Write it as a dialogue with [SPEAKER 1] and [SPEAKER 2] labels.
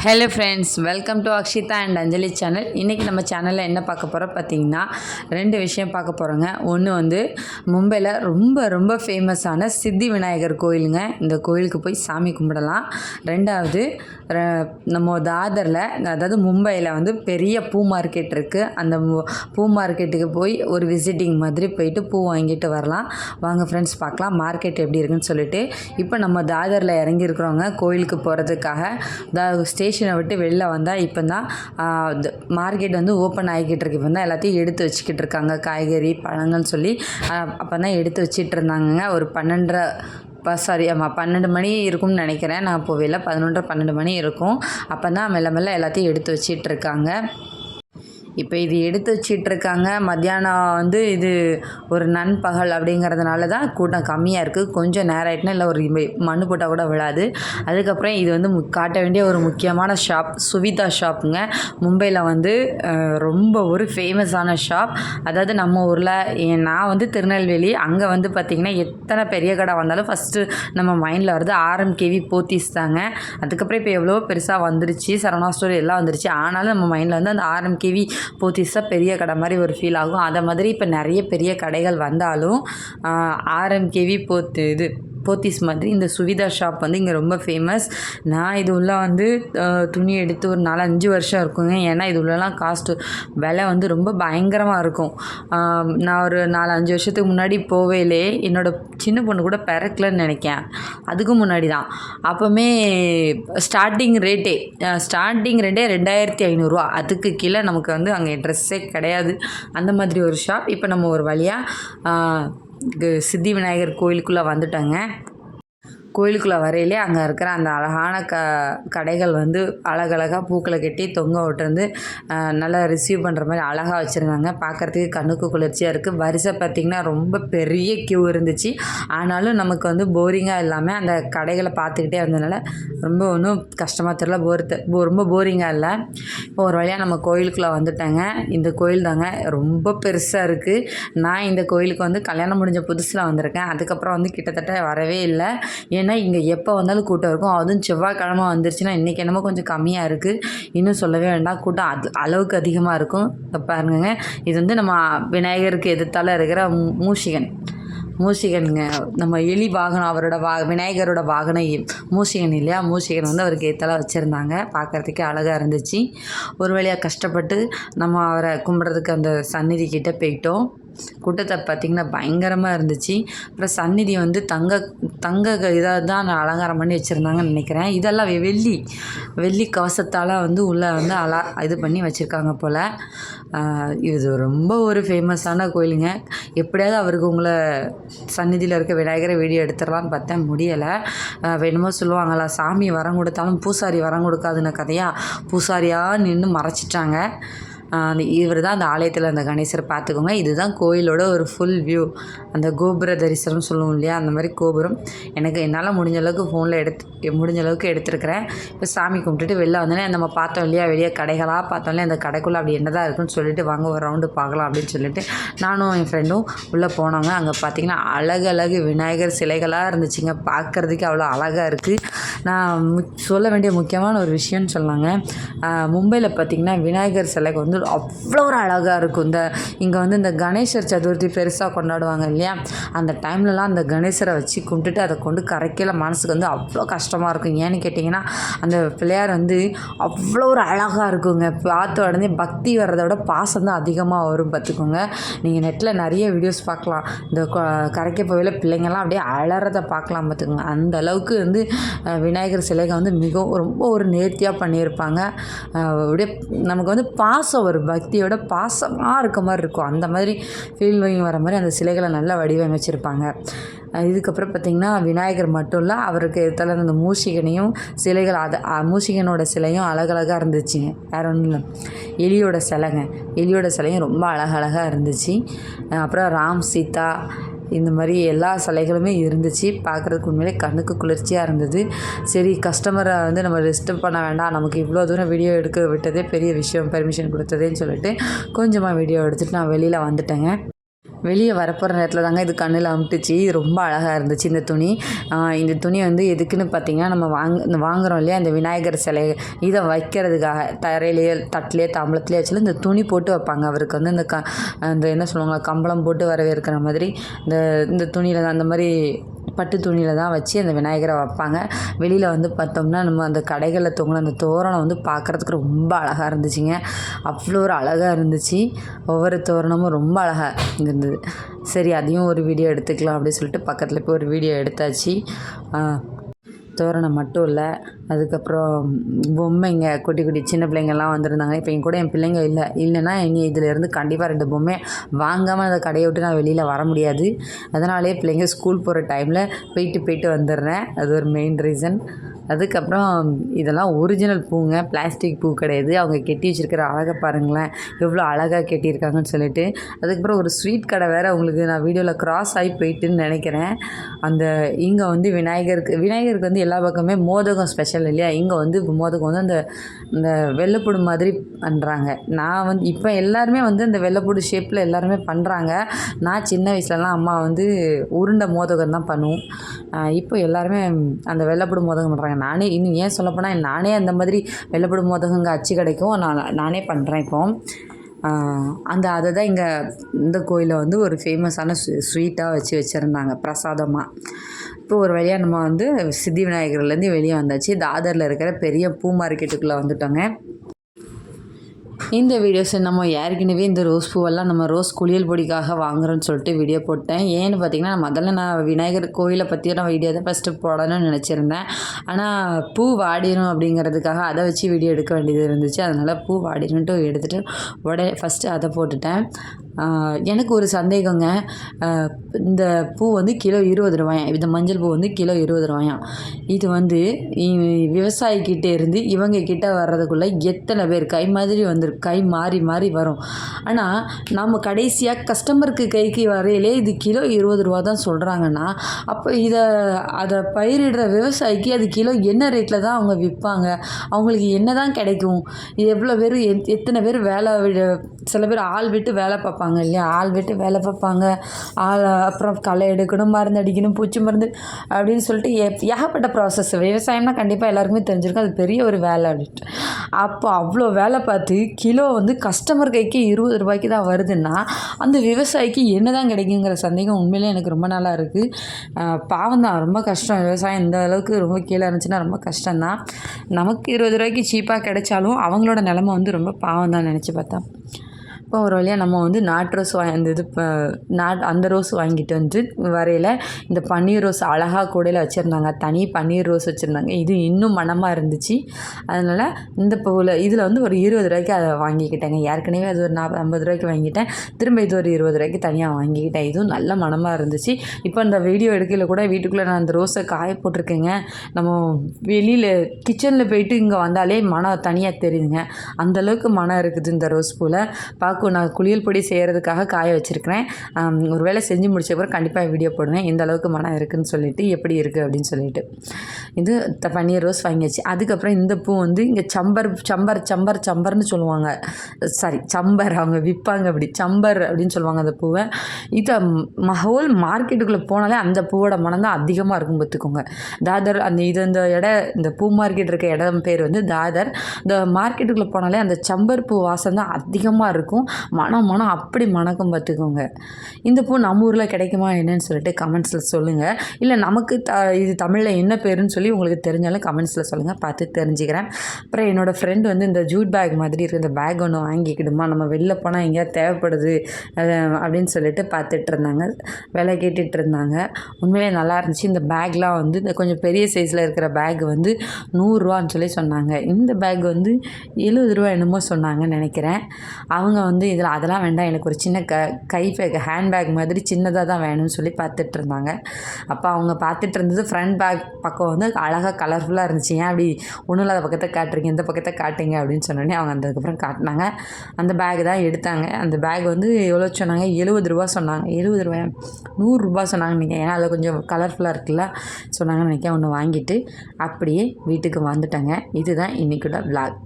[SPEAKER 1] Hello friends welcome to Akshita and Anjali channel இன்றைக்கி நம்ம சேனலில் என்ன பார்க்க போகிறோம் பார்த்தீங்கன்னா ரெண்டு விஷயம் பார்க்க போகிறோங்க ஒன்று வந்து மும்பையில் ரொம்ப ரொம்ப ஃபேமஸான சித்தி விநாயகர் கோயிலுங்க. இந்த கோயிலுக்கு போய் சாமி கும்பிடலாம். ரெண்டாவது நம்ம தாதரில் அதாவது மும்பையில் வந்து பெரிய பூ மார்க்கெட் இருக்குது அந்த பூ மார்க்கெட்டுக்கு போய் ஒரு விசிட்டிங் மாதிரி போயிட்டு பூ வாங்கிட்டு வரலாம். வாங்க ஃப்ரெண்ட்ஸ் பார்க்கலாம் மார்க்கெட் எப்படி இருக்குன்னு சொல்லிட்டு. இப்போ நம்ம தாதரில் இறங்கியிருக்கிறோங்க கோயிலுக்கு போகிறதுக்காக தா ஸ்டேஷனை விட்டு வெளில வந்தால் இப்போ தான் மார்க்கெட் வந்து ஓப்பன் ஆகிக்கிட்டு இருக்கு இப்போ தான் எல்லாத்தையும் எடுத்து வச்சுக்கிட்டு இருக்காங்க காய்கறி பழங்கள்னு சொல்லி அப்போ தான் எடுத்து வச்சிட்டு இருந்தாங்கங்க ஒரு பன்னெண்டரை சாரி ஆமாம் பன்னெண்டு மணி இருக்கும்னு நினைக்கிறேன். நான் போவேல பதினொன்றரை பன்னெண்டு மணி இருக்கும். அப்போ தான் மெல்ல மெல்ல எல்லாத்தையும் எடுத்து வச்சிட்டு இருக்காங்க இப்போ இது எடுத்து வச்சிட்ருக்காங்க. மத்தியானம் வந்து இது ஒரு நண்பகல் அப்படிங்கிறதுனால தான் கூட்டம் கம்மியாக இருக்குது கொஞ்சம் நேரம் ஆகிட்டுனா இல்லை ஒரு மண் மண்ணு போட்டால் கூட விழாது. அதுக்கப்புறம் இது வந்து காட்ட வேண்டிய ஒரு முக்கியமான ஷாப் சுவிதா ஷாப்புங்க. மும்பையில் வந்து ரொம்ப ஒரு ஃபேமஸான ஷாப். அதாவது நம்ம ஊரில் நான் வந்து திருநெல்வேலி. அங்கே வந்து பார்த்திங்கன்னா எத்தனை பெரிய கடை வந்தாலும் ஃபஸ்ட்டு நம்ம மைண்டில் வருது ஆர்எம்கேவி போத்தீஸ் தாங்க. அதுக்கப்புறம் இப்போ எவ்வளோ பெருசாக வந்துருச்சு. சரவணா ஸ்டோரி எல்லாம் வந்துருச்சு. ஆனாலும் நம்ம மைண்டில் வந்து அந்த ஆர்எம்கேவி போத்தீஸ் பெரிய கடை மாதிரி ஒரு ஃபீல் ஆகும். அதை மாதிரி இப்போ நிறைய பெரிய கடைகள் வந்தாலும் ஆர்எம்கேவி போத்து இது போத்தீஸ் மாதிரி இந்த சுவிதா ஷாப் வந்து இங்கே ரொம்ப ஃபேமஸ் நான் இது உள்ள வந்து துணி எடுத்து ஒரு நாலு அஞ்சு வருஷம் இருக்குங்க. ஏன்னா இது உள்ளலாம் காஸ்ட்டு விலை வந்து ரொம்ப பயங்கரமாக இருக்கும். நான் ஒரு நாலு அஞ்சு வருஷத்துக்கு முன்னாடி போவேலே என்னோடய சின்ன பொண்ணு கூட பிறக்கலன்னு நினைக்கேன் அதுக்கு முன்னாடி தான். அப்போவுமே ஸ்டார்டிங் ரேட்டே ஸ்டார்டிங் ரேட்டே ரெண்டாயிரத்தி ஐநூறுரூவா அதுக்கு கீழே நமக்கு வந்து அங்கே ட்ரெஸ்ஸே கிடையாது. அந்த மாதிரி ஒரு ஷாப் இப்போ நம்ம ஒரு வழியாக சித்தி விநாயகர் கோயிலுக்குள்ளே வந்துட்டோங்க. கோயிலுக்குள்ளே வரையிலே அங்கே இருக்கிற அந்த அழகான க கடைகள் வந்து அழகழகாக பூக்களை கட்டி தொங்க விட்டுருந்து நல்லா ரிசீவ் பண்ணுற மாதிரி அழகாக வச்சுருந்தாங்க. பார்க்குறதுக்கு கண்ணுக்கு குளிர்ச்சியாக இருக்குது வரிசை பார்த்திங்கன்னா ரொம்ப பெரிய க்யூ இருந்துச்சு. ஆனாலும் நமக்கு வந்து போரிங்காக இல்லாமல் அந்த கடைகளை பார்த்துக்கிட்டே வந்ததுனால ரொம்ப ஒன்றும் கஷ்டமாக தெரியல. போர் போ- ரொம்ப போரிங்காக இல்லை. இப்போ ஒரு வழியாக நம்ம கோயிலுக்குள்ளே வந்துட்டேங்க. இந்த கோயில் தாங்க ரொம்ப பெருசாக இருக்குது நான் இந்த கோயிலுக்கு வந்து கல்யாணம் முடிஞ்ச புதுசில் வந்திருக்கேன். அதுக்கப்புறம் வந்து கிட்டத்தட்ட வரவே இல்லை. ஏன்னா இங்கே எப்போ வந்தாலும் கூட்டம் இருக்கும். அதுவும் செவ்வாய்க்கிழமை வந்துருச்சுன்னா இன்றைக்கி என்னமோ கொஞ்சம் கம்மியாக இருக்குது இன்னும் சொல்லவே வேண்டாம். கூட்டம் அது அளவுக்கு அதிகமாக இருக்கும். பாருங்க பாருங்கங்க. இது வந்து நம்ம விநாயகருக்கு எதிர்த்தால இருக்கிற மூஷிகன். மூஷிகனுங்க. நம்ம எலி வாகனம் அவரோட வா விநாயகரோட வாகனம் மூசிகன் மூஷிகன் இல்லையா? மூஷிகன் வந்து அவருக்கு ஏத்தலாம் வச்சுருந்தாங்க. பார்க்குறதுக்கே அழகாக இருந்துச்சு. ஒரு வழியாக கஷ்டப்பட்டு நம்ம அவரை கும்பிட்றதுக்கு அந்த சந்நிதி கிட்டே போயிட்டோம். கூட்டத்தை பார்த்திங்கன்னா பயங்கரமாக இருந்துச்சு. அப்புறம் சந்நிதி வந்து தங்க தங்க இதாக தான் அலங்காரம் பண்ணி வச்சுருந்தாங்கன்னு நினைக்கிறேன். இதெல்லாம் வெள்ளி வெள்ளி கவசத்தால் வந்து உள்ளே வந்து அலா இது பண்ணி வச்சுருக்காங்க போல். இது ரொம்ப ஒரு ஃபேமஸான கோயிலுங்க. எப்படியாவது அவருக்கு உங்களை சந்நிதியில் இருக்க விநாயகரை வீடியோ எடுத்துடலான்னு பார்த்தேன். முடியலை. வேணுமோ சொல்லுவாங்களா சாமி வரம் கொடுத்தாலும் பூசாரி வரம் கொடுக்காதுன்னு கதையாக பூசாரியாக நின்று மறைச்சிட்டாங்க. அந்த இவர் தான் அந்த ஆலயத்தில் அந்த கணேசரை பார்த்துக்கோங்க. இதுதான் கோயிலோட ஒரு ஃபுல் வியூ அந்த கோபுர தரிசனம் சொல்லுவோம் இல்லையா? அந்த மாதிரி கோபுரம். எனக்கு என்னால் முடிஞ்ச அளவுக்கு ஃபோனில் எடுத்து முடிஞ்ச அளவுக்கு எடுத்திருக்கிறேன். இப்போ சாமி கும்பிட்டுட்டு வெளில வந்தோடனே நம்ம பார்த்தோம் இல்லையா? வெளியே கடைகளாக பார்த்தோம் இல்லையா? அந்த கடைக்குள்ளே அப்படி என்னதான் இருக்குன்னு சொல்லிட்டு வாங்க ஒரு ரவுண்டு பார்க்கலாம் அப்படின்னு சொல்லிட்டு நானும் என் ஃப்ரெண்டும் உள்ளே போனவங்க அங்கே பார்த்தீங்கன்னா அழகழகு விநாயகர் சிலைகளாக இருந்துச்சுங்க. பார்க்குறதுக்கு அவ்வளோ அழகாக இருக்குது நான் சொல்ல வேண்டிய முக்கியமான ஒரு விஷயம்னு சொன்னாங்க மும்பையில் பார்த்திங்கன்னா விநாயகர் சிலைக்கு வந்து அவ்வளோ ஒரு அழகாக இருக்கும். இந்த இங்கே வந்து இந்த கணேசர் சதுர்த்தி பெருசாக கொண்டாடுவாங்க இல்லையா? அந்த டைம்லலாம் அந்த கணேசரை வச்சு கும்பிட்டுட்டு அதை கொண்டு கரைக்கல மனசுக்கு வந்து அவ்வளோ கஷ்டமாக இருக்கும். ஏன்னு கேட்டிங்கன்னா அந்த பிள்ளையார் வந்து அவ்வளோ ஒரு அழகாக இருக்குங்க. பார்த்த உடனே பக்தி வர்றதை விட பாசம் தான் அதிகமாக வரும் பார்த்துக்கோங்க நீங்கள் நெட்டில் நிறைய வீடியோஸ் பார்க்கலாம். இந்த கொ- கரைக்க போகையில் பிள்ளைங்கள்லாம் அப்படியே அழறதை பார்க்கலாம் பார்த்துக்கோங்க அந்த அளவுக்கு வந்து விநாயகர் சிலைகள் வந்து மிகவும் ரொம்ப ஒரு நேர்த்தியாக பண்ணியிருப்பாங்க. அப்படியே நமக்கு வந்து பாசம் ஒரு பக்தியோட பாசமாக இருக்க மாதிரி இருக்கும். அந்த மாதிரி ஃபீல் வர மாதிரி அந்த சிலைகளை நல்லா வடிவமைச்சிருப்பாங்க. இதுக்கப்புறம் பார்த்திங்கன்னா விநாயகர் மட்டும் இல்லை அவருக்கு தலை அந்த மூஷிகனையும் சிலைகள் அது மூஷிகனோட சிலையும் அழகழகாக இருந்துச்சுங்க வேற ஒன்றும் இல்லை. எலியோட சிலைங்க. எலியோட சிலையும் ரொம்ப அழகழகாக இருந்துச்சு. அப்புறம் ராம் சீதா இந்த மாதிரி எல்லா சிலைகளுமே இருந்துச்சு. பார்க்குறதுக்கு உண்மையிலே கண்ணுக்கு குளிர்ச்சியாக இருந்தது. சரி கஸ்டமரை வந்து நம்ம டிஸ்டர்ப் பண்ண வேண்டாம். நமக்கு இவ்வளோ தூரம் வீடியோ எடுக்க விட்டதே பெரிய விஷயம் பெர்மிஷன் கொடுத்ததேன்னு சொல்லிட்டு கொஞ்சமாக வீடியோ எடுத்துகிட்டு நான் வெளியில் வந்துட்டேங்க. வெளியே வரப்போகிற நேரத்தில் தாங்க இது கண்ணில் அமுட்டுச்சு இது ரொம்ப அழகாக இருந்துச்சு இந்த துணி. இந்த துணி வந்து எதுக்குன்னு பார்த்தீங்கன்னா நம்ம வாங்க இந்த வாங்குறோம் இல்லையா இந்த விநாயகர் சிலை இதை வைக்கிறதுக்காக தரையிலேயே தட்டிலே தாம்பளத்துலேயே வச்சாலும் இந்த துணி போட்டு வைப்பாங்க. அவருக்கு வந்து இந்த க அந்த என்ன சொல்லுவாங்க கம்பளம் போட்டு வரவேற்கிற மாதிரி. இந்த இந்த துணியில் அந்த மாதிரி பட்டு துணியில் தான் வச்சு அந்த விநாயகரை வைப்பாங்க. வெளியில் வந்து பார்த்தோம்னா நம்ம அந்த கடைகளில் தொங்கின அந்த தோரணம் வந்து பார்க்குறதுக்கு ரொம்ப அழகாக இருந்துச்சுங்க. அவ்வளோ ஒரு அழகாக இருந்துச்சு. ஒவ்வொரு தோரணமும் ரொம்ப அழகாக இருந்தது. சரி அதையும் ஒரு வீடியோ எடுத்துக்கலாம் அப்படின்னு சொல்லிட்டு பக்கத்தில் போய் ஒரு வீடியோ எடுத்தாச்சு. தோரணம் மட்டும் இல்லை. அதுக்கப்புறம் பொம்மைங்க குட்டி குட்டி சின்ன பிள்ளைங்கள்லாம் வந்திருந்தாங்க. இப்போ என் கூட என் பிள்ளைங்க இல்லை. இல்லைன்னா இனி இதிலேருந்து கண்டிப்பாக ரெண்டு பொம்மை வாங்காமல் அந்த கடையை விட்டு நான் வெளியில் வர முடியாது. அதனாலே பிள்ளைங்க ஸ்கூல் போகிற டைமில் போயிட்டு போயிட்டு வந்துடுறேன். அது ஒரு மெயின் ரீசன் அதுக்கப்புறம் இதெல்லாம் ஒரிஜினல் பூங்க. பிளாஸ்டிக் பூ கிடையாது. அவங்க கெட்டி வச்சிருக்கிற அழகை பாருங்களேன். எவ்வளோ அழகாக கெட்டியிருக்காங்கன்னு சொல்லிட்டு. அதுக்கப்புறம் ஒரு ஸ்வீட் கடை வேறு உங்களுக்கு நான் வீடியோவில் கிராஸ் ஆகி போயிட்டுன்னு நினைக்கிறேன். அந்த இங்கே வந்து விநாயகருக்கு விநாயகருக்கு வந்து எல்லா பக்கமே மோதகம் ஸ்பெஷல் இல்லையா? இங்கே வந்து மோதகம் வந்து அந்த இந்த வெள்ளைப்பூடு மாதிரி பண்ணுறாங்க நான் வந்து இப்போ எல்லாருமே வந்து அந்த வெள்ளைப்பூடு ஷேப்பில் எல்லாருமே பண்ணுறாங்க நான் சின்ன வயசுலலாம் அம்மா வந்து உருண்டை மோதகம் தான் பண்ணுவோம். இப்போ எல்லாருமே அந்த வெள்ளைப்பூடு மோதகம் பண்ணுறாங்க நானே இன்னும் ஏன் சொல்லப்போனால் நானே அந்த மாதிரி வெள்ளைப்பூடு மோதகங்க அச்சு கிடைக்கும். நான் நானே பண்ணுறேன் இப்போ. அந்த அதை தான் இங்கே இந்த கோயிலில் வந்து ஒரு ஃபேமஸான ஸ்வீ ஸ்வீட்டாக வச்சு வச்சுருந்தாங்க பிரசாதமாக இப்போ ஒரு வழியாக நம்ம வந்து சித்தி விநாயகர்லேருந்து வெளியே வந்தாச்சு. தாதரில் இருக்கிற பெரிய பூ மார்க்கெட்டுக்குள்ளே வந்துட்டோங்க. இந்த வீடியோஸ் நம்ம ஏற்கனவே இந்த ரோஸ் பூவெல்லாம் நம்ம ரோஸ் குளியல் பொடிக்காக வாங்குறோன்னு சொல்லிட்டு வீடியோ போட்டேன். ஏன்னு பார்த்தீங்கன்னா முதல்ல நான் விநாயகர் கோயிலை பற்றியான வீடியோ தான் ஃபஸ்ட்டு போடணும்னு நினச்சிருந்தேன். ஆனால் பூ வாடிடும் அப்படிங்கிறதுக்காக அதை வச்சு வீடியோ எடுக்க வேண்டியது இருந்துச்சு. அதனால் பூ வாடிடும்ட்டு எடுத்துகிட்டு உடனே ஃபஸ்ட்டு அதை போட்டுட்டேன். எனக்கு ஒரு சந்தேகங்க. இந்த பூ வந்து கிலோ இருபது ரூபாயாம். இந்த மஞ்சள் பூ வந்து கிலோ இருபது ரூபாயாம். இது வந்து விவசாயிக்கிட்டே இருந்து இவங்க கிட்ட வர்றதுக்குள்ளே எத்தனை பேர் கை மாதிரி வந்துரு கை மாறி மாறி வரும். ஆனால் நம்ம கடைசியாக கஸ்டமருக்கு கைக்கு வரையிலே இது கிலோ இருபது ரூபா தான் சொல்கிறாங்கன்னா அப்போ இதை அதை பயிரிடுற விவசாயிக்கு அது கிலோ என்ன ரேட்டில் தான் அவங்க விற்பாங்க அவங்களுக்கு என்ன தான் கிடைக்கும்? இது எவ்வளோ பேர் எத்- எத்தனை பேர் வேலை சில பேர் ஆள் விட்டு வேலை பார்ப்பாங்க? பார்ப்பாங்க இல்லையா? ஆள் விட்டு வேலை பார்ப்பாங்க. ஆள் அப்புறம் களை எடுக்கணும் மருந்து அடிக்கணும் பூச்சி மருந்து அப்படின்னு சொல்லிட்டு ஏ- ஏகப்பட்ட ப்ராசஸ் விவசாயம்னா கண்டிப்பாக எல்லாருக்குமே தெரிஞ்சிருக்கும். அது பெரிய ஒரு வேலை அப்படின்ட்டு. அப்போ அவ்வளோ வேலை பார்த்து கிலோ வந்து கஸ்டமர் கைக்கு இருபது ரூபாய்க்கு தான் வருதுன்னா அந்த விவசாயிக்கு என்ன தான் கிடைக்குங்கிற சந்தேகம் உண்மையிலே எனக்கு ரொம்ப நாளாக இருக்குது பாவம் தான். ரொம்ப கஷ்டம். விவசாயம் இந்த அளவுக்கு ரொம்ப கீழே இருந்துச்சுன்னா ரொம்ப கஷ்டம்தான் நமக்கு இருபது ரூபாய்க்கு சீப்பாக கிடைச்சாலும் அவங்களோட நிலமை வந்து ரொம்ப பாவம் தான் நினச்சி பார்த்தா. இப்போ ஒரு வழியாக நம்ம வந்து நாட்டு ரோஸ் வாங்கி அந்த இது இப்போ நாட் அந்த ரோஸ் வாங்கிட்டு வந்து வரையில் இந்த பன்னீர் ரோஸ் அழகாக கூடையில் வச்சுருந்தாங்க. தனி பன்னீர் ரோஸ் வச்சுருந்தாங்க. இது இன்னும் மணமாக இருந்துச்சு. அதனால் இந்த பூவில் இதில் வந்து ஒரு இருபது ரூபாய்க்கு அதை வாங்கிக்கிட்டேங்க. ஏற்கனவே அது ஒரு நாற்பது ஐம்பது ரூபாய்க்கு வாங்கிட்டேன். திரும்ப இது ஒரு இருபது ரூபாய்க்கு தனியாக வாங்கிக்கிட்டேன். இதுவும் நல்ல மணமாக இருந்துச்சு. இப்போ அந்த வீடியோ எடுக்கையில் கூட வீட்டுக்குள்ளே நான் அந்த ரோஸை காய போட்டிருக்கேங்க. நம்ம வெளியில் கிச்சனில் போயிட்டு இங்கே வந்தாலே மனம் தனியாக தெரியுதுங்க. அந்தளவுக்கு மனம் இருக்குது இந்த ரோஸ் பூவில் பார்க்க நான் குளியல் பொடி செய்கிறதுக்காக காய வச்சுருக்கிறேன். ஒரு வேளை செஞ்சு முடிச்சப்பறம் கண்டிப்பாக வீடியோ போடுவேன். எந்த அளவுக்கு மனம் இருக்குதுன்னு சொல்லிட்டு எப்படி இருக்குது அப்படின்னு சொல்லிட்டு. இது த பன்னீர் ரோஸ் வாங்கியாச்சு அதுக்கப்புறம் இந்த பூ வந்து இங்கே சம்பர் சம்பர் சம்பர் சம்பர்னு சொல்லுவாங்க. சாரி சம்பர் அவங்க விற்பாங்க அப்படி. சம்பர் அப்படின்னு சொல்லுவாங்க அந்த பூவை. இதை ஹோல் மார்க்கெட்டுக்குள்ளே போனாலே அந்த பூவோட மனம் தான் அதிகமாக இருக்கும் பார்த்துக்கோங்க. தாதர் அந்த இது இந்த இட இந்த பூ மார்க்கெட் இருக்க இடம் பேர் வந்து தாதர். இந்த மார்க்கெட்டுக்குள்ளே போனாலே அந்த சம்பர் பூ வாசம் தான் அதிகமாக இருக்கும். மனம் மனம் அப்படி மணக்கம் பார்த்துக்கோங்க. இந்த பூ நம்ம ஊரில் கிடைக்குமா என்னன்னு சொல்லிட்டு கமெண்ட்ஸில் சொல்லுங்கள் இல்லை நமக்கு த இது தமிழில் என்ன பேருன்னு சொல்லி உங்களுக்கு தெரிஞ்சாலும் கமெண்ட்ஸில் சொல்லுங்கள் பார்த்து தெரிஞ்சுக்கிறேன். அப்புறம் என்னோடய ஃப்ரெண்ட் வந்து இந்த ஜூட் பேக் மாதிரி இருக்க. இந்த பேக் ஒன்று வாங்கிக்கிடுமா? நம்ம வெளில போனால் எங்கேயாவது தேவைப்படுது? அப்படின்னு சொல்லிட்டு பார்த்துட்டு இருந்தாங்க. விலை கேட்டுட்டு இருந்தாங்க. உண்மையிலே நல்லா இருந்துச்சு. இந்த பேக்லாம் வந்து இந்த கொஞ்சம் பெரிய சைஸில் இருக்கிற பேக் வந்து நூறுரூவான்னு சொல்லி சொன்னாங்க. இந்த பேக் வந்து எழுபது ரூபா என்னமோ சொன்னாங்கன்னு நினைக்கிறேன். அவங்க வந்து இதில் அதெல்லாம் வேண்டாம். எனக்கு ஒரு சின்ன க கை பேக் ஹேண்ட் பேக் மாதிரி சின்னதாக தான் வேணும்னு சொல்லி பார்த்துட்டு இருந்தாங்க. அப்போ அவங்க பார்த்துட்டு இருந்தது ஃப்ரண்ட் பேக் பக்கம் வந்து அழகாக கலர்ஃபுல்லாக இருந்துச்சு. ஏன் அப்படி ஒன்றும் இல்லாத பக்கத்தை காட்டுறீங்க? இந்த பக்கத்தை காட்டுங்க அப்படின்னு சொன்னோடனே அவங்க அதுக்கப்புறம் காட்டினாங்க. அந்த பேக் தான் எடுத்தாங்க. அந்த பேக் வந்து எவ்வளோ சொன்னாங்க? எழுபது ரூபா சொன்னாங்க. எழுபது ரூபாய்? நூறுரூபா சொன்னாங்க நினைக்கிறேன். ஏன்னா அதில் கொஞ்சம் கலர்ஃபுல்லாக இருக்குல்ல? சொன்னாங்கன்னு நினைக்கிறேன். ஒன்று வாங்கிட்டு அப்படியே வீட்டுக்கு வந்துட்டாங்க. இதுதான் இன்றைக்கூட விளாக்